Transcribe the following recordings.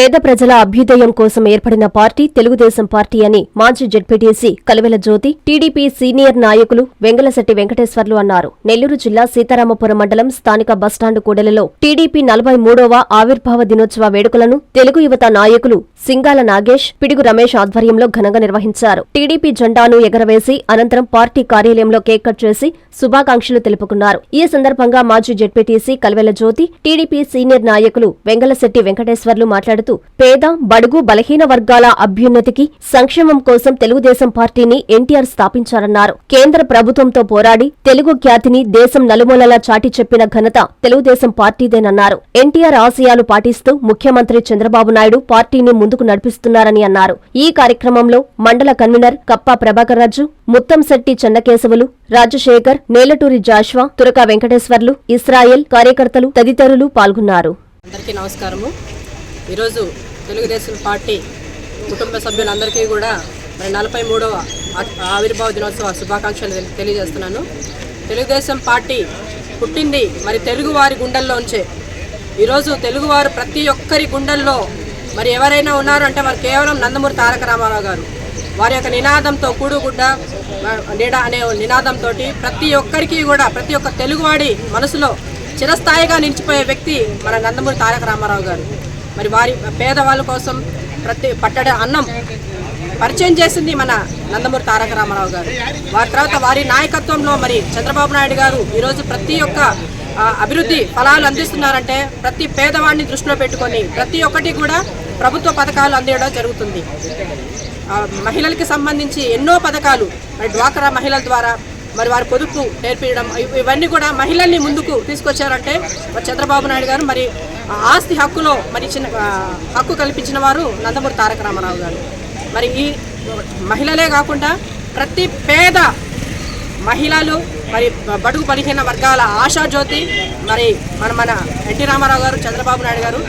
పేద ప్రజల అభ్యుదయం కోసం ఏర్పడిన పార్టీ తెలుగుదేశం పార్టీ అని మాజీ ZPTC Kalavela Jyothi TDP senior నాయకులు వెంగళశెట్టి వెంకటేశ్వర్లు అన్నారు. నెల్లూరు జిల్లా సీతారామపురం మండలం స్థానిక బస్టాండు కూడలిలో టీడీపీ నలభై మూడవ ఆవిర్భావ దినోత్సవ వేడుకలను తెలుగు యువత నాయకులు సింగాల నాగేష్ పిడుగు రమేష్ ఆధ్వర్యంలో ఘనంగా నిర్వహించారు. టీడీపీ జెండాను ఎగరవేసి అనంతరం పార్టీ కార్యాలయంలో కేక్ కట్ చేసి శుభాకాంక్షలు తెలుపుకున్నారు. ఈ సందర్భంగా మాజీ ZPTC Kalvela Jyothi TDP senior నాయకులు వెంగళశెట్టి వెంకటేశ్వర్లు మాట్లాడుతూ పేద బడుగు బలహీన వర్గాల అభ్యున్నతికి సంక్షేమం కోసం తెలుగుదేశం పార్టీని ఎన్టీఆర్ స్థాపించారన్నారు. కేంద్ర ప్రభుత్వంతో పోరాడి తెలుగు ఖ్యాతిని దేశం నలుమూలలా చాటి చెప్పిన ఘనత తెలుగుదేశం పార్టీదేనన్నారు. ఎన్టీఆర్ ఆశయాలు పాటిస్తూ ముఖ్యమంత్రి చంద్రబాబు నాయుడు పార్టీని ముందుకు నడిపిస్తున్నారని అన్నారు. ఈ కార్యక్రమంలో మండల convener Kappa Prabhakarraju Muthamsetti Chennakesavulu Rajasekhar Nelaturi Joshua Turaka Venkateswarlu Israel కార్యకర్తలు తదితరులు పాల్గొన్నారు. అందరికీ నమస్కారము. ఈరోజు తెలుగుదేశం పార్టీ కుటుంబ సభ్యులందరికీ కూడా మరి నలభై మూడవ ఆవిర్భావ దినోత్సవ శుభాకాంక్షలు తెలియజేస్తున్నాను. తెలుగుదేశం పార్టీ పుట్టింది మరి తెలుగువారి గుండెల్లోంచే. ఈరోజు తెలుగువారు ప్రతి ఒక్కరి గుండెల్లో మరి ఎవరైనా ఉన్నారు అంటే మరి కేవలం నందమూరి తారక రామారావు గారు. వారి యొక్క నినాదంతో కూడుగుడ్డ నీడ అనే నినాదంతో ప్రతి ఒక్కరికి కూడా ప్రతి ఒక్క తెలుగువాడి మనసులో చిరస్థాయిగా నిలిచిపోయే వ్యక్తి మన నందమూరి తారక రామారావు గారు. మరి వారి పేదవాళ్ళ కోసం ప్రతి పట్టడ అన్నం పరిచయం చేసింది మన నందమూరి తారక రామారావు గారు. వారి తర్వాత వారి నాయకత్వంలో మరి చంద్రబాబు నాయుడు గారు ఈరోజు ప్రతి ఒక్క అభివృద్ధి ఫలాలు అందిస్తున్నారంటే ప్రతి పేదవాడిని దృష్టిలో పెట్టుకొని ప్రతి ఒక్కటి కూడా ప్రభుత్వ పథకాలు అందించడం జరుగుతుంది. మహిళలకి సంబంధించి ఎన్నో పథకాలు మరి డ్వాక్రా మహిళల ద్వారా మరి వారి పొదుపు నేర్పించడం ఇవన్నీ కూడా మహిళల్ని ముందుకు తీసుకొచ్చారంటే మరి చంద్రబాబు నాయుడు గారు మరి ఆస్తి హక్కులో మరి చిన్న హక్కు కల్పించిన వారు నందమూరి తారక రామారావు గారు. మరి ఈ మహిళలే కాకుండా ప్రతి పేద మహిళలు మరి బడుగు బలహీన వర్గాల ఆశాజ్యోతి మరి మన మన ఎన్టీ రామారావు గారు చంద్రబాబు నాయుడు గారు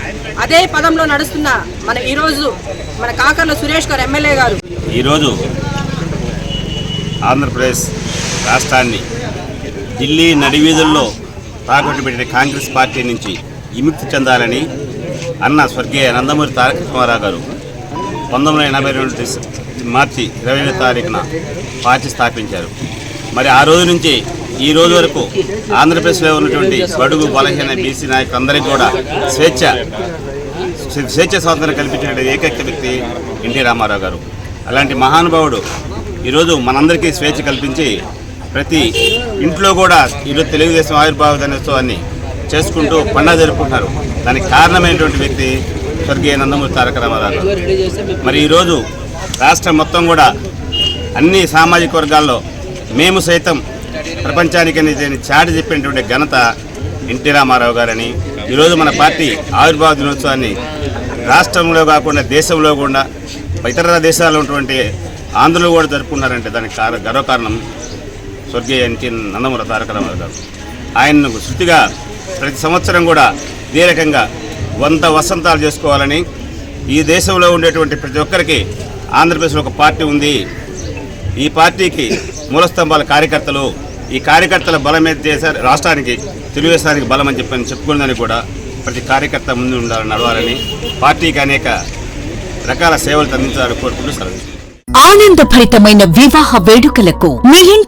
అదే పదంలో నడుస్తున్న మన ఈరోజు మన కాకర్ల సురేష్ గారు ఎమ్మెల్యే గారు. ఈరోజు ఆంధ్రప్రదేశ్ రాష్ట్రాన్ని ఢిల్లీ నడివీధుల్లో తాకట్టు పెట్టిన కాంగ్రెస్ పార్టీ నుంచి విముక్తి చెందాలని అన్న స్వర్గీయ నందమూరి తారక రామారావు గారు పంతొమ్మిది వందల ఎనభై రెండు మార్చి ఇరవై తారీఖున పార్టీ స్థాపించారు. మరి ఆ రోజు నుంచి ఈ రోజు వరకు ఆంధ్రప్రదేశ్లో ఉన్నటువంటి బడుగు బలహీన బీసీ నాయకులందరికీ కూడా స్వేచ్ఛ స్వేచ్ఛ స్వాతంత్రం కల్పించినటువంటి ఏకైక వ్యక్తి ఎన్టీ రామారావు గారు. అలాంటి మహానుభావుడు ఈరోజు మనందరికీ స్వేచ్ఛ కల్పించి ప్రతి ఇంట్లో కూడా ఈరోజు తెలుగుదేశం ఆవిర్భావ దినోత్సవాన్ని చేసుకుంటూ పండుగ జరుపుకుంటున్నారు. దానికి కారణమైనటువంటి వ్యక్తి స్వర్గీయ నందమూరి తారక రామారావు మరి ఈరోజు రాష్ట్రం మొత్తం కూడా అన్ని సామాజిక వర్గాల్లో మేము సైతం ప్రపంచానికి చాటి చెప్పినటువంటి ఘనత ఎన్టీ రామారావు గారని ఈరోజు మన పార్టీ ఆవిర్భావ దినోత్సవాన్ని రాష్ట్రంలో కాకుండా దేశంలో కూడా ఇతర దేశాల్లో ఉన్నటువంటి ఆంధ్రులు కూడా జరుపుకున్నారంటే దానికి కార గర్వకారణం స్వర్గీయ ఎన్టీ నందమూరి తారక రామారావు గారు. ఆయనను శృతిగా ప్రతి సంవత్సరం కూడా ఇదే రకంగా వంద వసంతాలు చేసుకోవాలని ఈ దేశంలో ఉండేటువంటి ప్రతి ఒక్కరికి ఆంధ్రప్రదేశ్లో ఒక పార్టీ ఉంది. ఈ పార్టీకి మూలస్తంభాల కార్యకర్తలు ఈ కార్యకర్తల బలమే చేశారు రాష్ట్రానికి తెలుగుదేశానికి బలం అని చెప్పని చెప్పుకుందని కూడా ప్రతి కార్యకర్త ముందు ఉండాలని నడవాలని పార్టీకి అనేక రకాల సేవలు అందించాలని కోరుకుంటూ సెలవు ఆనందభరితమైన వివాహ వేడుకలకు మీ